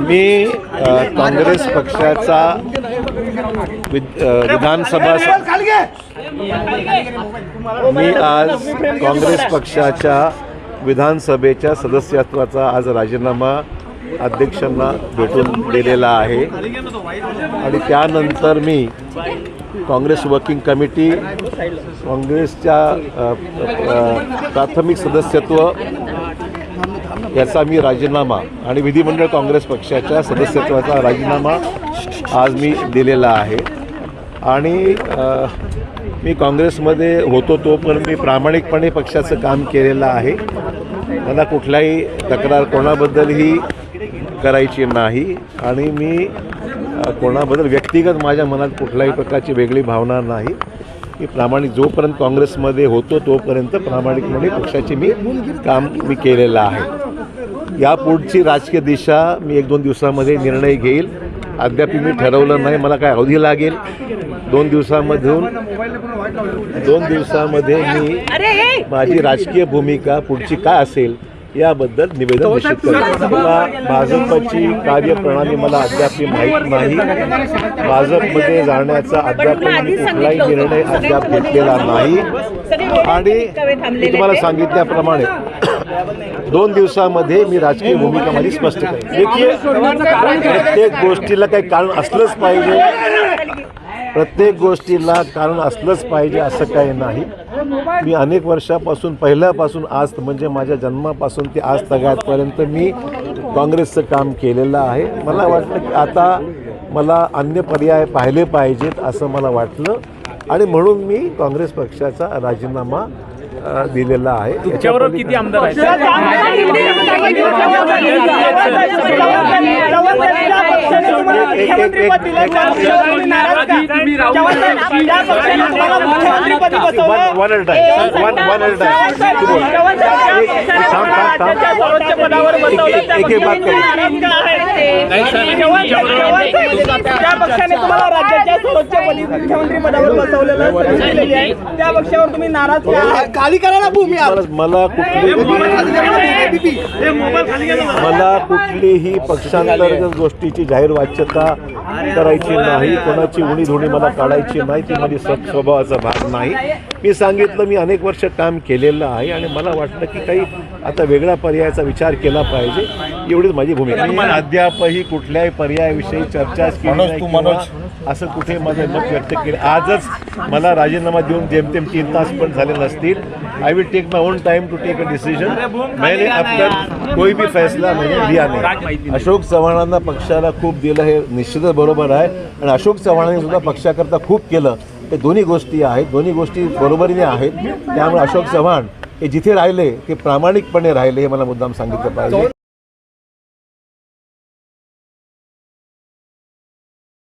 मी काँग्रेस पक्षाचा विद- विधानसभा मी आज काँग्रेस पक्षाच्या विधानसभेच्या सदस्यत्वाचा आज राजीनामा अध्यक्षांना भेटून दिलेला आहे. आणि त्यानंतर मी काँग्रेस वर्किंग कमिटी काँग्रेसच्या प्राथमिक सदस्यत्व याचा मी राजीनामा आणि विधिमंडळ काँग्रेस पक्षाच्या सदस्यत्वाचा राजीनामा आज मी दिलेला आहे. आणि मी काँग्रेसमध्ये होतो तोपर्यंत मी प्रामाणिकपणे पक्षाचं काम केलेलं आहे. मला कुठलाही तक्रार कोणाबद्दलही करायची नाही. आणि मी कोणाबद्दल व्यक्तिगत माझ्या मनात कुठल्याही प्रकारची वेगळी भावना नाही. मी प्रामाणिक जोपर्यंत काँग्रेसमध्ये होतो तोपर्यंत प्रामाणिकपणे पक्षाचे मी काम मी केलेलं आहे. या पुढची राजकीय दिशा मी एक दोन दिवसामध्ये निर्णय घेईल. अद्याप मी ठरवलं नाही मला काय अवधी लागेल. दोन दिवसामधून दोन दिवसामध्ये मी माझी राजकीय भूमिका पुढची काय असेल याबद्दल निवेदन निश्चित करेन. मला भाजपची कार्यप्रणाली मला अद्याप माहीत नाही. भाजपमध्ये जाण्याचा अद्याप मी कुठलाही निर्णय अद्याप घेतलेला नाही. आणि मी तुम्हाला सांगितल्याप्रमाणे दोन दिवसामध्ये मी राजकीय भूमिका माझी स्पष्ट करेन. प्रत्येक गोष्टीला काही कारण असलंच पाहिजे. प्रत्येक गोष्टीला कारण असलंच पाहिजे असं काही नाही. मी अनेक वर्षापासून पहिल्यापासून आज म्हणजे माझ्या जन्मापासून ते आज तगातपर्यंत मी काँग्रेसचं काम केलेलं आहे. मला वाटलं की आता मला अन्य पर्याय पाहिले पाहिजेत असं मला वाटलं. आणि म्हणून मी काँग्रेस पक्षाचा राजीनामा दिलेला आहे तुमच्याबरोबर याच्या किती आमदार आहेत त्या पक्षाने. तुम्हाला राज्याच्या सर्वोच्च पदी मुख्यमंत्री पदावर बसवलेलं आहे. त्या पक्षावर तुम्ही नाराज का आहात? खाली करा ना भूमी मला कुठलीही मला कुठलीही पक्षांतर्गत गोष्टीची जाहीर वाच्यता करायची नाही कोणाची उणी धुणी मला काढायची नाही ती माझी सत् स्वभावाचा भाग नाही. मी सांगितलं मी अनेक वर्ष काम केलेलं आहे आणि मला वाटलं की काही आता वेगळ्या पर्यायाचा विचार केला पाहिजे. एवढीच माझी भूमिका. मी अद्यापही कुठल्याही पर्यायाविषयी चर्चाच केली नाही किंवा असं कुठे माझं मत व्यक्त केलं. आजच मला राजीनामा देऊन जेमतेम तीन तास पण झाले नसतील. I will take my own time to take a decision मैंने तक कोई भी फैसला मैंने लिया नाही. अशोक चव्हाणांना पक्षाला खूप दिलं हे निश्चितच बरोबर आहे. आणि अशोक चव्हाणांनी सुद्धा पक्षाकरता खूप केलं. हे दोन्ही गोष्टी आहेत. दोन्ही गोष्टी बरोबरीने आहेत. त्यामुळे अशोक चव्हाण हे जिथे राहिले ते प्रामाणिकपणे राहिले हे मला मुद्दाम सांगितलं पाहिजे.